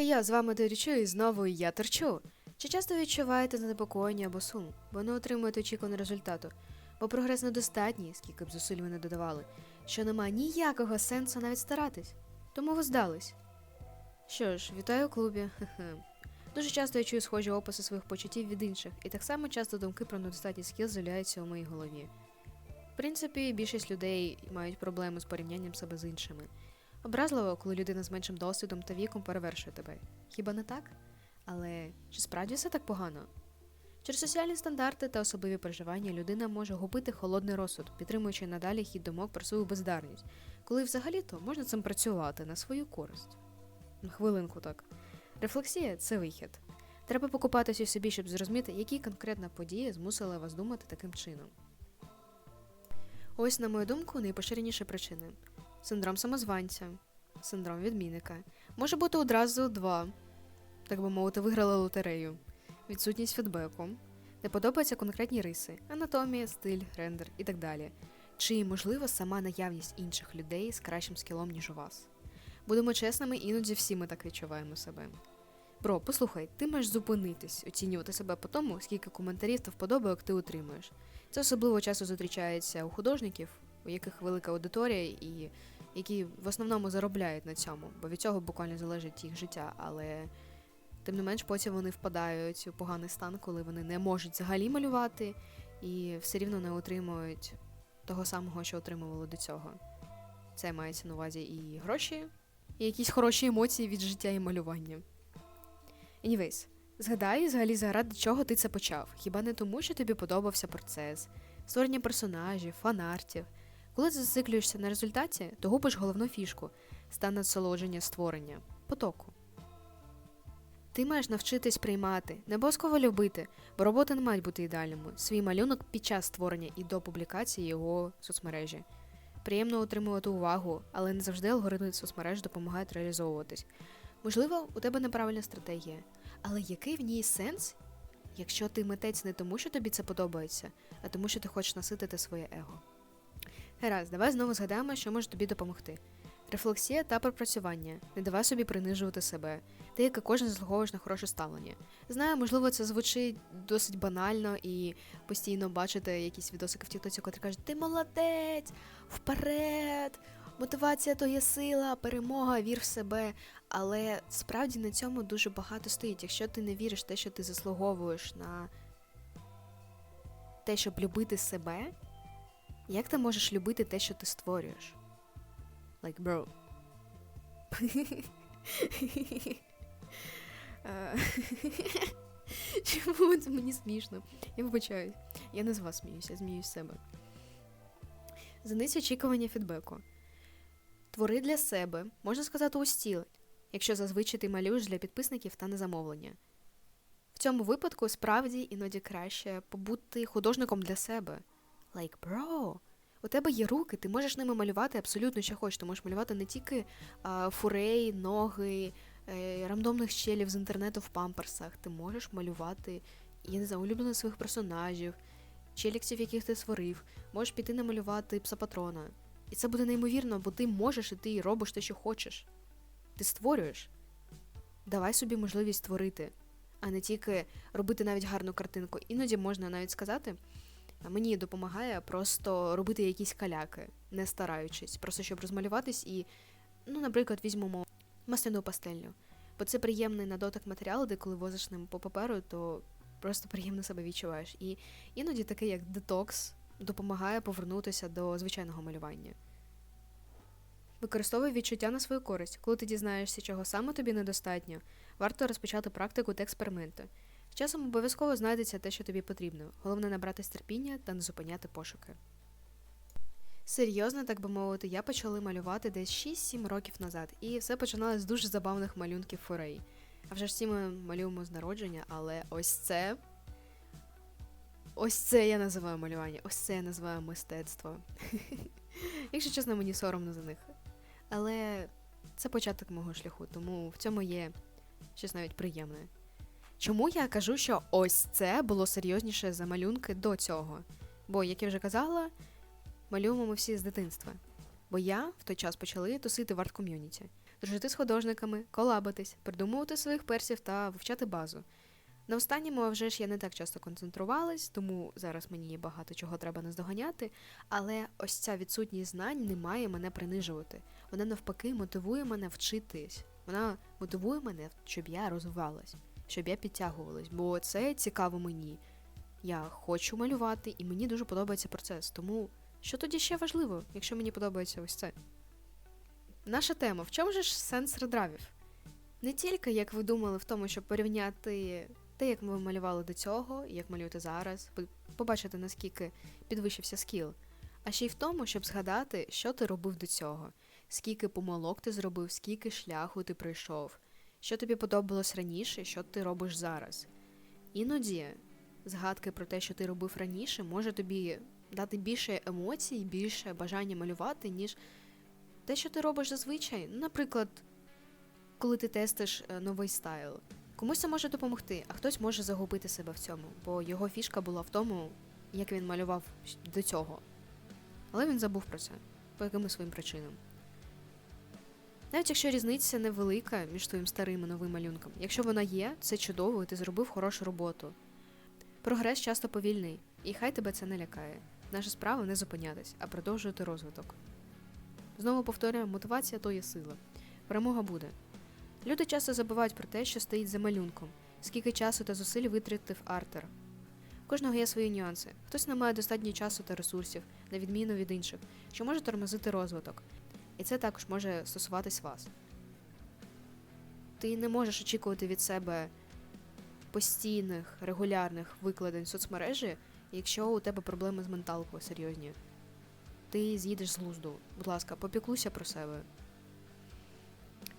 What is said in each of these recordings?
Хей, з вами Дорічу і знову я торчу. Чи часто відчуваєте занепокоєння або сум, бо не отримуєте очікуваного результату, бо прогрес недостатній, скільки б зусиль ви не додавали, що немає ніякого сенсу навіть старатись, тому ви здались. Що ж, вітаю у клубі. Дуже часто я чую схожі описи своїх почуттів від інших, і так само часто думки про недостатні скіл з'являються у моїй голові. В принципі, більшість людей мають проблеми з порівнянням себе з іншими. Образливо, коли людина з меншим досвідом та віком перевершує тебе. Хіба не так? Але чи справді все так погано? Через соціальні стандарти та особливі переживання людина може губити холодний розсуд, підтримуючи надалі хід думок про свою бездарність, коли взагалі-то можна цим працювати на свою користь. Хвилинку так. Рефлексія це вихід. Треба покупатися у собі, щоб зрозуміти, які конкретно події змусили вас думати таким чином. Ось, на мою думку, найпоширеніші причини: синдром самозванця, синдром відмінника. Може бути одразу два, так би мовити, виграли лотерею, відсутність фідбеку, не подобаються конкретні риси, анатомія, стиль, рендер і так далі. Чи, можливо, сама наявність інших людей з кращим скілом, ніж у вас. Будемо чесними, іноді всі ми так відчуваємо себе. Бро, послухай, ти маєш зупинитись, оцінювати себе по тому, скільки коментарів та вподобайок ти отримуєш. Це особливо часто зустрічається у художників, у яких велика аудиторія, і які в основному заробляють на цьому, бо від цього буквально залежить їх життя. Але тим не менш потім вони впадають у поганий стан, коли вони не можуть взагалі малювати і все рівно не отримують того самого, що отримували до цього. Це мається на увазі і гроші, і якісь хороші емоції від життя і малювання. Anyways, згадай взагалі заради чого ти це почав. Хіба не тому, що тобі подобався процес, створення персонажів, фанартів. Коли зациклюєшся на результаті, то губиш головну фішку стан насолодження створення, потоку. Ти маєш навчитись приймати, не обов'язково любити, бо роботи не мають бути ідеальними. Свій малюнок під час створення і до публікації його в соцмережі. Приємно отримувати увагу, але не завжди алгоритми соцмереж допомагають реалізовуватись. Можливо, у тебе неправильна стратегія, але який в ній сенс, якщо ти митець не тому, що тобі це подобається, а тому, що ти хочеш наситити своє его? Гаразд, давай знову згадаємо, що може тобі допомогти. Рефлексія та пропрацювання. Не давай собі принижувати себе. Ти, як і кожен, заслуговуєш на хороше ставлення. Знаю, можливо, це звучить досить банально і постійно бачити якісь відосики в Тіктоці, котрі кажуть, ти молодець, вперед! Мотивація то є сила, перемога, вір в себе. Але справді на цьому дуже багато стоїть. Якщо ти не віриш в те, що ти заслуговуєш на те, щоб любити себе, як ти можеш любити те, що ти створюєш? Like, bro. Е, Чому це мені смішно? Я вибачаюсь. Я не з вас сміюся, я сміюсь з себе. Заниць очікування фідбеку. Твори для себе, можна сказати, у стіл, якщо зазвичай ти малюєш для підписників та на замовлення. В цьому випадку справді іноді краще побути художником для себе. Like, bro, у тебе є руки, ти можеш ними малювати абсолютно що хочеш. Ти можеш малювати не тільки а, фурей, ноги, е, рандомних щелів з інтернету в памперсах. Ти можеш малювати, я не знаю, улюблених своїх персонажів, челіксів, яких ти створив. Можеш піти намалювати пса-патрона. І це буде неймовірно, бо ти можеш і ти робиш те, що хочеш. Ти створюєш. Давай собі можливість створити, а не тільки робити навіть гарну картинку. Іноді можна навіть сказати. Мені допомагає просто робити якісь каляки, не стараючись, просто щоб розмалюватись і, ну, наприклад, візьмемо масляну пастельню. Бо це приємний на дотик матеріал, де коли возиш ним по паперу, то просто приємно себе відчуваєш. І іноді таке, як детокс, допомагає повернутися до звичайного малювання. Використовуй відчуття на свою користь. Коли ти дізнаєшся, чого саме тобі недостатньо, варто розпочати практику та експерименти. Часом обов'язково знайдеться те, що тобі потрібно. Головне набрати терпіння та не зупиняти пошуки. Серйозно, так би мовити, я почала малювати десь 6-7 років назад, і все починалося з дуже забавних малюнків форей. А вже ж всі ми малюємо з народження, але ось це. Ось це я називаю малювання, ось це я називаю мистецтво. Якщо чесно, мені соромно за них. Але це початок мого шляху, тому в цьому є щось навіть приємне. Чому я кажу, що ось це було серйозніше за малюнки до цього? Бо, як я вже казала, малюємо ми всі з дитинства. Бо я в той час почали тусити в арт-ком'юніті. дружити з художниками, колабатись, придумувати своїх персів та вивчати базу. На останньому, а вже ж я не так часто концентрувалась, тому зараз мені багато чого треба наздоганяти, але ось ця відсутність знань не має мене принижувати. Вона навпаки мотивує мене вчитись. Вона мотивує мене, щоб я розвивалась, щоб я підтягувалась, бо це цікаво мені. Я хочу малювати, і мені дуже подобається процес. Тому що тоді ще важливо, якщо мені подобається ось це? Наша тема: в чому же ж сенс редравів? Не тільки, як ви думали, в тому, щоб порівняти те, як ви малювали до цього, і як малюєте зараз, побачити, наскільки підвищився скіл, а ще й в тому, щоб згадати, що ти робив до цього, скільки помилок ти зробив, скільки шляху ти пройшов, що тобі подобалось раніше, що ти робиш зараз. Іноді згадки про те, що ти робив раніше, може тобі дати більше емоцій, більше бажання малювати, ніж те, що ти робиш зазвичай. Наприклад, коли ти тестиш е, новий стайл. Комусь це може допомогти, а хтось може загубити себе в цьому, бо його фішка була в тому, як він малював до цього. Але він забув про це по якимось своїм причинам. Навіть якщо різниця невелика між твоїм старим і новим малюнком, якщо вона є, це чудово, і ти зробив хорошу роботу. Прогрес часто повільний, і хай тебе це не лякає. Наша справа не зупинятись, а продовжувати розвиток. Знову повторюю, мотивація то є сила. Перемога буде. Люди часто забувають про те, що стоїть за малюнком, скільки часу та зусиль витратив артер. У кожного є свої нюанси. Хтось не має достатньо часу та ресурсів, на відміну від інших, що може тормозити розвиток. І це також може стосуватись вас. Ти не можеш очікувати від себе постійних, регулярних викладень в соцмережі, якщо у тебе проблеми з менталкою серйозні. Ти з'їдеш з глузду. Будь ласка, попіклуйся про себе.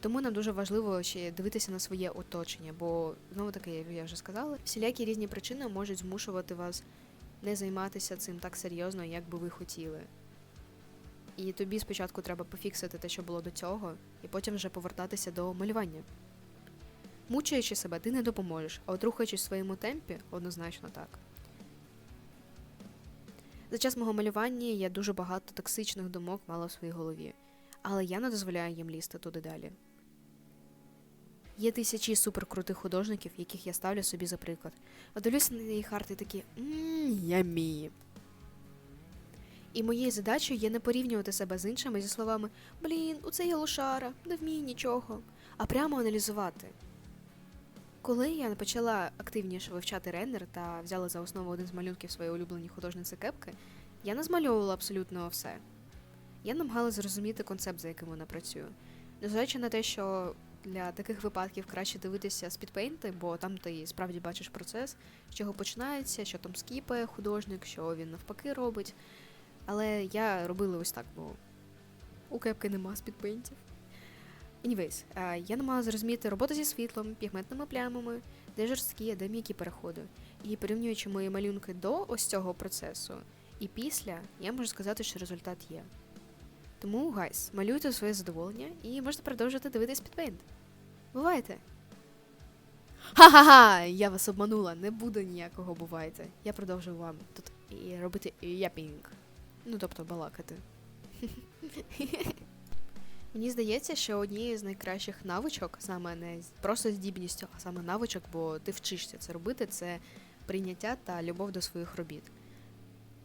Тому нам дуже важливо ще дивитися на своє оточення, бо знову таки, як я вже сказала, всілякі різні причини можуть змушувати вас не займатися цим так серйозно, як би ви хотіли. І тобі спочатку треба пофіксити те, що було до цього, і потім вже повертатися до малювання. Мучаючи себе, ти не допоможеш, а от рухаючись в своєму темпі, однозначно так. За час мого малювання я дуже багато токсичних думок мала в своїй голові, але я не дозволяю їм лізти туди далі. Є тисячі суперкрутих художників, яких я ставлю собі за приклад. А дивлюся на їх арти такі ммм, ямі. І моєю задачею є не порівнювати себе з іншими зі словами Блін, у це є лошара, не вміє нічого, а прямо аналізувати. Коли я почала активніше вивчати рендер та взяла за основу один з малюнків своєї улюблені художниці кепки, я не змальовувала абсолютно все. Я намагалася зрозуміти концепт, за яким вона працює. Незважаючи на те, що для таких випадків краще дивитися з бо там ти справді бачиш процес, з чого починається, що там скіпає художник, що він навпаки робить. Але я робила ось так, бо у кепки нема спідпейнтів. Anyways, е, я намагалася зрозуміти роботу зі світлом, пігментними плямами, де жорсткі, де м'які переходи. І порівнюючи мої малюнки до ось цього процесу і після, я можу сказати, що результат є. Тому, гайс, малюйте своє задоволення і можете продовжувати дивитись підпейнт. Бувайте! Ха-ха-ха! Я вас обманула, не буде ніякого бувайте. Я продовжую вам тут робити япінг. Ну, тобто балакати. Мені здається, що однією з найкращих навичок, саме не просто здібністю, а саме навичок, бо ти вчишся це робити, це прийняття та любов до своїх робіт.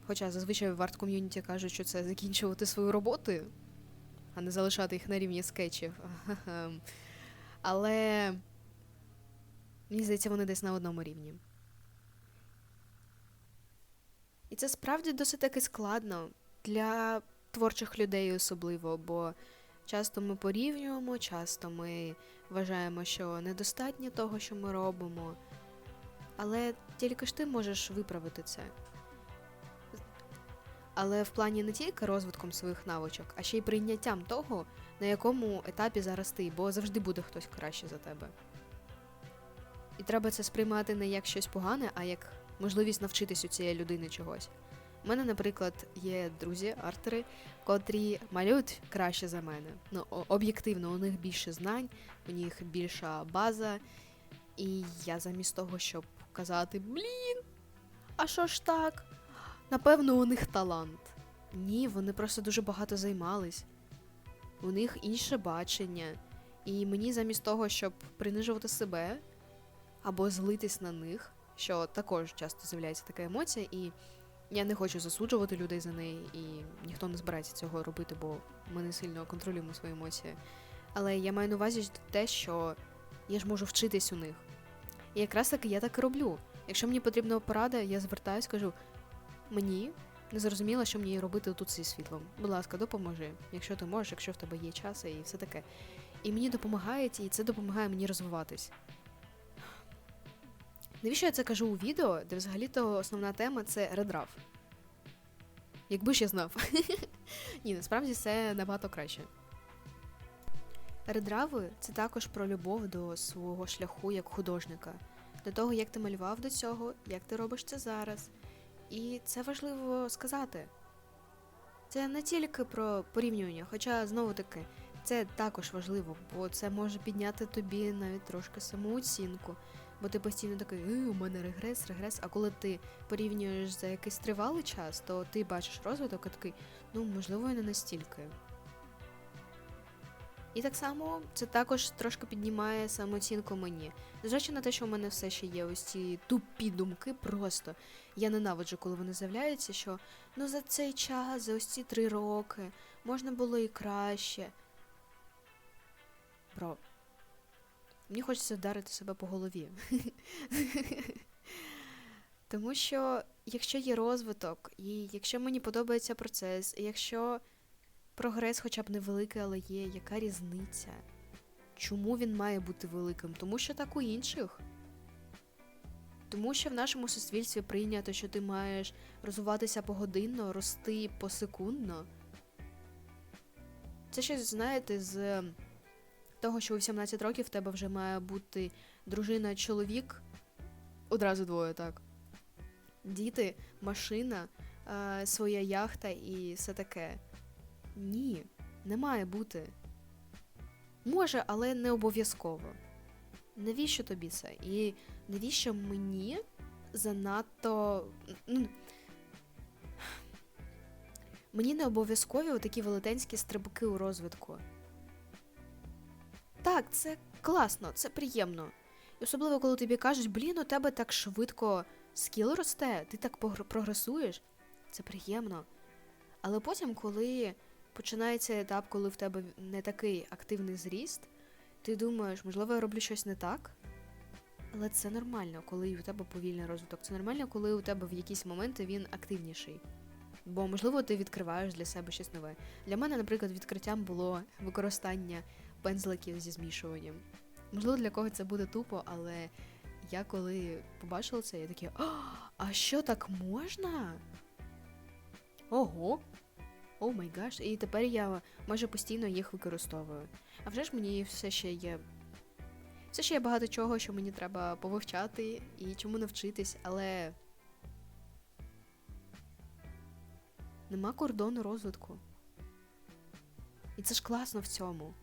Хоча зазвичай в арт-ком'юніті кажуть, що це закінчувати свою роботу, а не залишати їх на рівні скетчів. Але мені здається, вони десь на одному рівні. І це справді досить таки складно для творчих людей особливо, бо часто ми порівнюємо, часто ми вважаємо, що недостатньо того, що ми робимо. Але тільки ж ти можеш виправити це. Але в плані не тільки розвитком своїх навичок, а ще й прийняттям того, на якому етапі зараз ти, бо завжди буде хтось краще за тебе. І треба це сприймати не як щось погане, а як можливість навчитись у цієї людини чогось. У мене, наприклад, є друзі, артери, котрі малюють краще за мене. Ну, об'єктивно, у них більше знань, у них більша база. І я замість того, щоб казати, блін, а що ж так? Напевно, у них талант. Ні, вони просто дуже багато займались. У них інше бачення. І мені замість того, щоб принижувати себе або злитись на них, що також часто з'являється така емоція, і я не хочу засуджувати людей за неї, і ніхто не збирається цього робити, бо ми не сильно контролюємо свої емоції. Але я маю на увазі те, що я ж можу вчитись у них. І якраз таки я так і роблю. Якщо мені потрібна порада, я звертаюсь, кажу: мені не зрозуміло, що мені робити тут зі світлом. Будь ласка, допоможи, якщо ти можеш, якщо в тебе є час і все таке. І мені допомагають, і це допомагає мені розвиватись. Навіщо я це кажу у відео, де взагалі-то основна тема це редрав? Якби ж я знав. Ні, насправді це набагато краще. Редрави це також про любов до свого шляху як художника, до того, як ти малював до цього, як ти робиш це зараз. І це важливо сказати. Це не тільки про порівнювання, хоча знову таки це також важливо, бо це може підняти тобі навіть трошки самооцінку. Бо ти постійно такий, «Е, у мене регрес, регрес. А коли ти порівнюєш за якийсь тривалий час, то ти бачиш розвиток і такий, ну можливо, і не настільки. І так само це також трошки піднімає самооцінку мені. Незважаючи на те, що у мене все ще є ось ці тупі думки, просто я ненавиджу, коли вони з'являються, що ну за цей час, за ось ці три роки, можна було і краще. Бро, мені хочеться вдарити себе по голові. Тому що якщо є розвиток, і якщо мені подобається процес, і якщо прогрес хоча б невеликий, але є, яка різниця? Чому він має бути великим? Тому що так у інших. Тому що в нашому суспільстві прийнято, що ти маєш розвиватися погодинно, рости посекундно. Це щось, знаєте, з того, що у 17 років в тебе вже має бути дружина, чоловік. Одразу двоє, так. Діти, машина, е, своя яхта і все таке. Ні, не має бути. Може, але не обов'язково. Навіщо тобі це? І навіщо мені занадто. Ну, Мені не обов'язкові отакі велетенські стрибки у розвитку. Так, це класно, це приємно. І особливо, коли тобі кажуть, блін, у тебе так швидко скіл росте, ти так прогресуєш. Це приємно. Але потім, коли починається етап, коли в тебе не такий активний зріст, ти думаєш, можливо, я роблю щось не так. Але це нормально, коли у тебе повільний розвиток. Це нормально, коли у тебе в якісь моменти він активніший. Бо, можливо, ти відкриваєш для себе щось нове. Для мене, наприклад, відкриттям було використання пензликів зі змішуванням. Можливо, для когось це буде тупо, але я коли побачила це, я такі, «А, а що так можна? Ого! О май гаш, і тепер я майже постійно їх використовую. А вже ж мені все ще є. Все ще є багато чого, що мені треба повивчати і чому навчитись, але. Нема кордону розвитку. І це ж класно в цьому.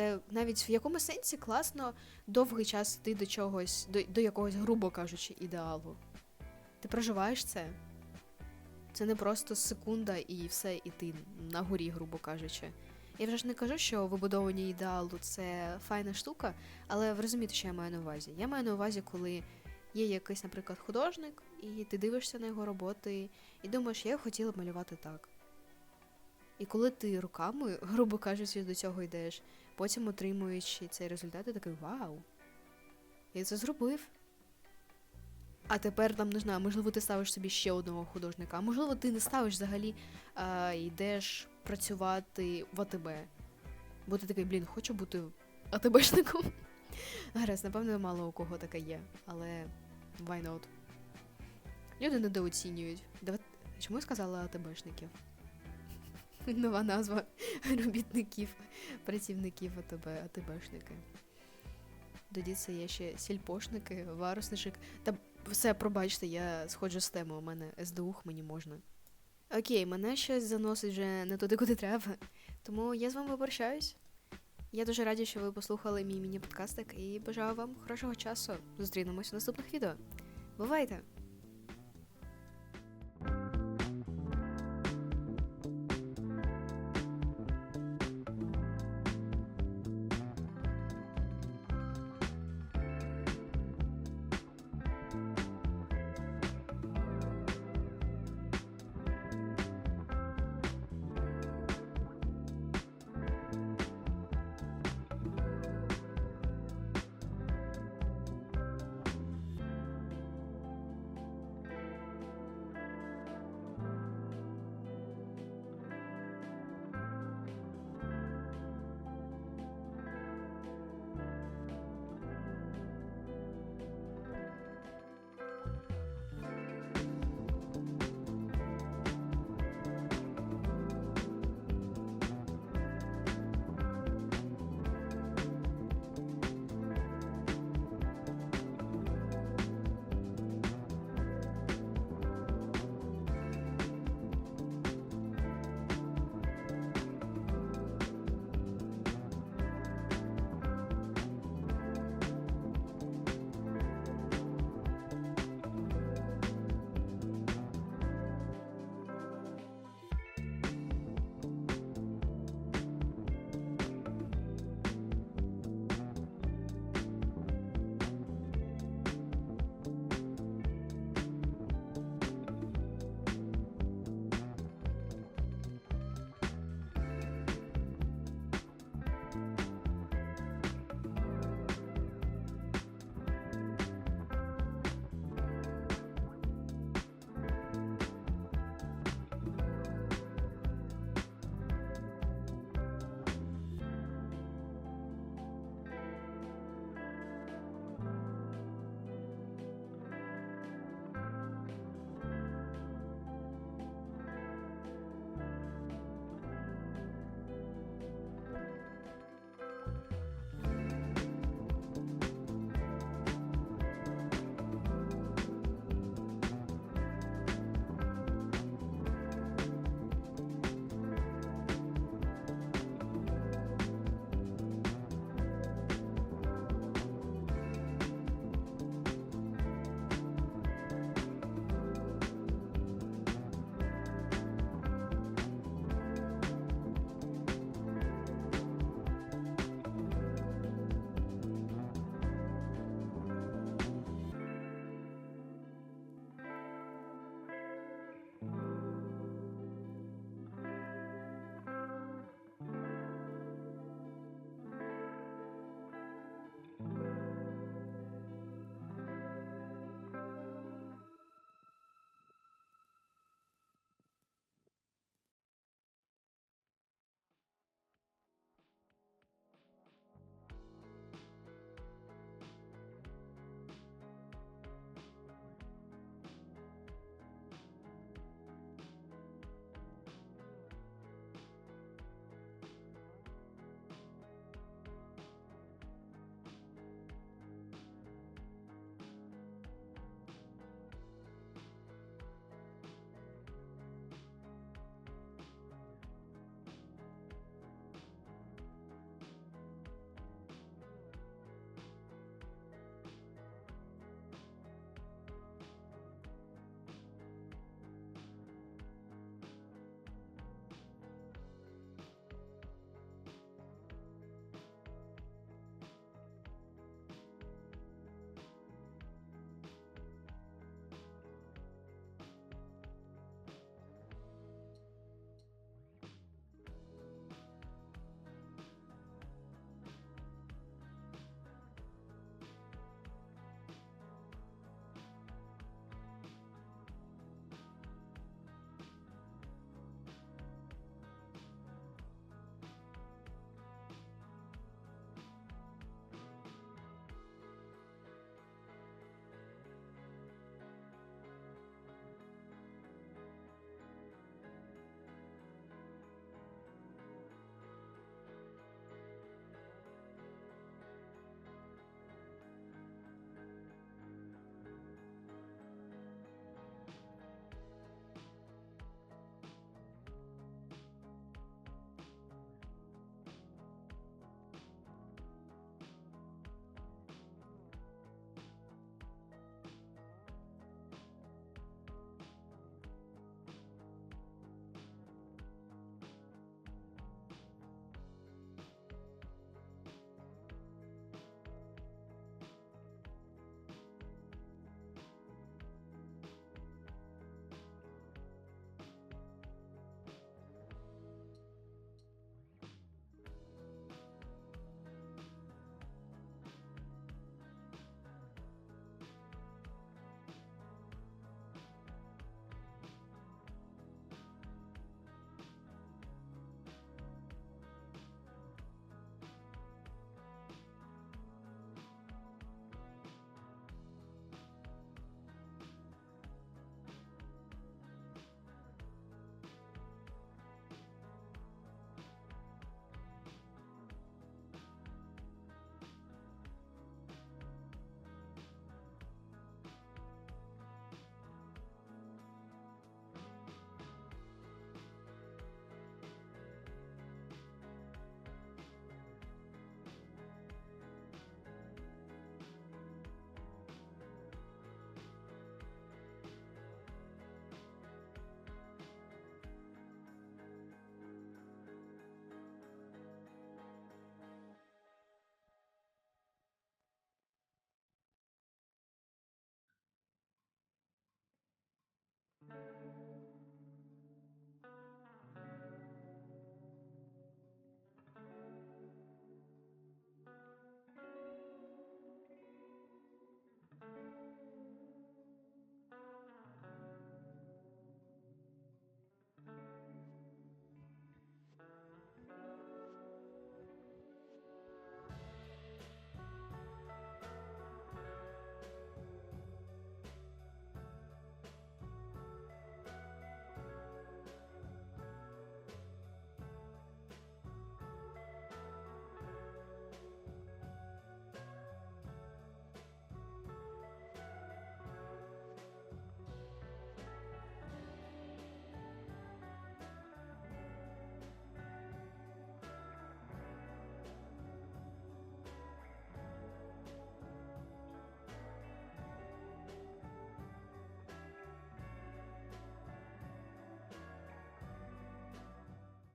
Це навіть в якому сенсі класно довгий час йти до чогось, до, до якогось, грубо кажучи, ідеалу. Ти проживаєш це. Це не просто секунда і все, і ти на горі, грубо кажучи. Я вже ж не кажу, що вибудовування ідеалу це файна штука, але ви розумієте, що я маю на увазі. Я маю на увазі, коли є якийсь, наприклад, художник, і ти дивишся на його роботи, і думаєш, я хотіла б малювати так. І коли ти руками, грубо кажучи, до цього йдеш, потім отримуючи цей результат, ти такий вау! Я це зробив. А тепер там не знаю, можливо, ти ставиш собі ще одного художника, а можливо, ти не ставиш взагалі, а йдеш працювати в АТБ. Бо ти такий, блін, хочу бути АТБшником. Гаразд, напевно, мало у кого таке є, але why not? Люди недооцінюють. Чому я сказала АТБшників? Нова назва робітників, працівників АТБ, АТБшники. Тоді це є ще сільпошники, варусничик. Та все, пробачте, я сходжу з теми, у мене СДУХ, мені можна. Окей, мене щось заносить вже не туди, куди треба. Тому я з вами попрощаюсь. Я дуже раді, що ви послухали мій міні-подкастик і бажаю вам хорошого часу. Зустрінемось у наступних відео. Бувайте!